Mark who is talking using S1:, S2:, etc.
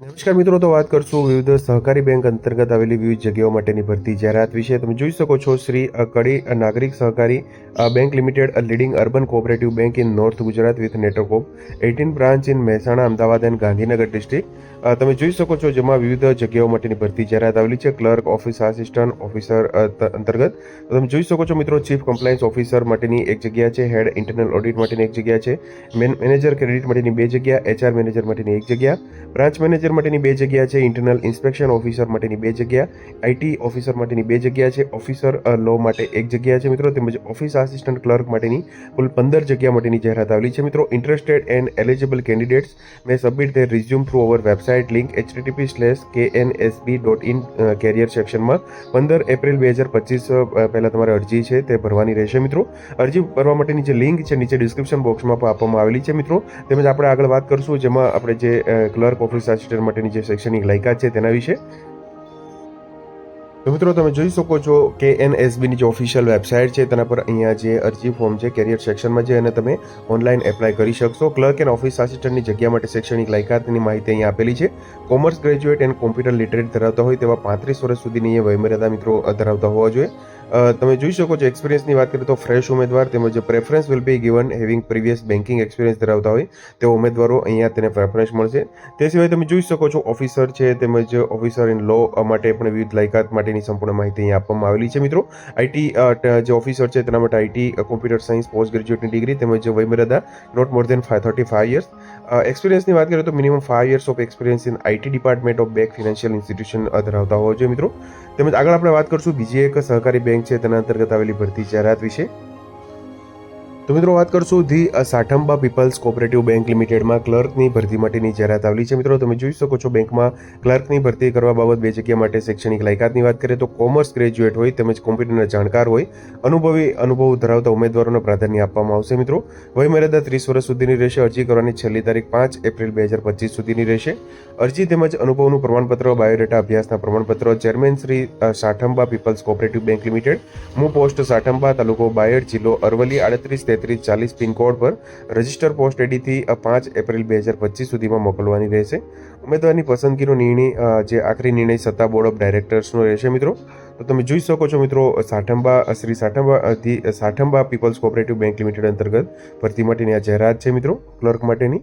S1: નમસ્કાર મિત્રો, તો વાત કરશું વિવિધ સહકારી બેંક અંતર્ગત આવેલી વિવિધ જગ્યાઓ માટેની ભરતી જાહેરાત વિશે. તમે જોઈ શકો છો, Shri Kadi Nagarik Sahakari bank limited leading urban cooperative bank in north Gujarat with network of eighteen branch in Mehsana, Ahmedabad and Gandhinagar district. તમે જોઈ શકો છો, જેમાં વિવિધ જગ્યાઓ માટેની ભરતી જાહેરાત આવેલી છે. ક્લર્ક, ઓફિસ આસિસ્ટન્ટ, ઓફિસર અંતર્ગત. તમે જોઈ શકો છો મિત્રો, ચીફ કમ્પ્લાયન્સ ઓફિસર માટેની એક જગ્યા છે, હેડ ઇન્ટરનલ ઓડિટ માટેની એક જગ્યા છે, મેન મેનેજર ક્રેડિટ માટેની બે જગ્યા, એચઆર મેનેજર માટેની એક જગ્યા, બ્રાન્ચ મેનેજર માટેની બે જગ્યા છે ઇન્ટરનલ ઇન્સ્પેક્શન ઓફિસર માટેની બે જગ્યા આઈટી ઓફિસર માટેની બે જગ્યા છે ઓફિસર લો માટે એક જગ્યા છે મિત્રો, તેમજ ઓફિસ આસિસ્ટન્ટ ક્લર્ક માટેની કુલ પંદર જગ્યા માટેની જાહેરાત આવેલી છે મિત્રો. Interested and eligible candidates may submit their resume through our website link HTTP slash K N SB dot in career સેક્શનમાં પંદર એપ્રિલ બે હજાર પચીસ પહેલાં તમારે અરજી છે તે ભરવાની રહેશે મિત્રો. અરજી ભરવા માટેની જે લિંક છે નીચે ડિસ્ક્રિપ્શન બોક્સમાં પણ આપવામાં આવેલી છે મિત્રો. તેમજ આપણે આગળ વાત કરશું જેમાં આપણે જે ક્લર્ક ઓફિસ આસિસ્ટન્ટ માટેની જે શૈક્ષણિક લાયકાત છે તેના વિશે. તો મિત્રો તમે જોઈ શકો છો કે એનએસબીની જે ઓફિશિયલ વેબસાઇટ છે, તેના પર અહીંયા જે અરજી ફોર્મ છે કેરિયર સેક્શનમાં છે અને તમે ઓનલાઈન એપ્લાય કરી શકશો. ક્લર્ક એન્ડ ઓફિસ આસિસ્ટન્ટની જગ્યા માટે શૈક્ષણિક લાયકાતની માહિતી અહીંયા આપેલી છે. Commerce graduate and computer literate ધરાવતા હોય તેવા પાંત્રીસ વર્ષ સુધીની વયમર્યાદા મિત્રો ધરાવતા હોવા જોઈએ. તમે જોઈ શકો છો એક્સપિરિયન્સની વાત કરીએ તો ફ્રેશ ઉમેદવાર તેમજ preference will be given having previous banking experience ધરાવતા હોય તેવા ઉમેદવારો અહીંયા તેને પ્રેફરન્સ મળશે. તે સિવાય તમે જોઈ શકો છો ઓફિસર છે તેમજ ઓફિસર ઇન લો માટે પણ વિવિધ લાયકાત માટેની સંપૂર્ણ માહિતી અહીંયા આપવામાં આવેલી છે મિત્રો. આઈટી જે ઓફિસર છે તેના માટે આઈટી કોમ્પ્યુટર સાયન્સ પોસ્ટ ગ્રેજ્યુએટની ડિગ્રી તેમજ વયમર્યાદા not more than five thirty five years એક્સપિરિયન્સની વાત કરીએ તો minimum five years of experience in IT department of bank financial institution ધરાવતા હોવા જોઈએ મિત્રો. તેમજ આગળ આપણે વાત કરશું બીજી એક સહકારી બેંક છે, તેના અંતર્ગત આવેલી ભરતી જાહેરાત વિશે. તો મિત્રો વાત કરશું the Sathamba peoples cooperative bank લિમિટેડમાં ક્લર્કની ભરતી માટેની જાહેરાત આવેલી છે. મિત્રો, તમે જોઈ શકો છો બેંકમાં ક્લર્કની ભરતી કરવા બાબત બે જગ્યા માટે શૈક્ષણિક લાયકાતની વાત કરીએ તો કોમર્સ ગ્રેજ્યુએટ હોય તેમજ કોમ્પ્યુટરના જાણકાર હોય, અનુભવી અનુભવ ધરાવતા ઉમેદવારોને પ્રાધાન્ય આપવામાં આવશે. મિત્રો વયમર્યાદા ત્રીસ વર્ષ સુધીની રહેશે, અરજી કરવાની છેલ્લી તારીખ પાંચ એપ્રિલ બે હજાર પચીસ સુધીની રહેશે. અરજી તેમજ અનુભવનું પ્રમાણપત્ર, બાયોડેટા અભ્યાસના પ્રમાણપત્ર, chairman Shri Sathamba peoples cooperative bank limited મુ પોસ્ટ સાઠંબા તાલુકો બાયડ જિલ્લો અરવલી આડત્રીસ તેત્રીસ ચાલીસ પિનકોડ પર રજિસ્ટર પોસ્ટ એડીથી પાંચ એપ્રિલ બે હજાર પચીસ સુધીમાં મોકલવાની રહેશે. ઉમેદવારની પસંદગીનો નિર્ણય જે આખરી નિર્ણય સત્તા બોર્ડ ઓફ ડાયરેક્ટર્સનો રહેશે મિત્રો. તો તમે જોઈ શકો છો મિત્રો Sathamba Shri Sathamba Sathamba peoples cooperative bank limited અંતર્ગત ભરતી માટેની આ જાહેરાત છે મિત્રો. ક્લર્ક માટેની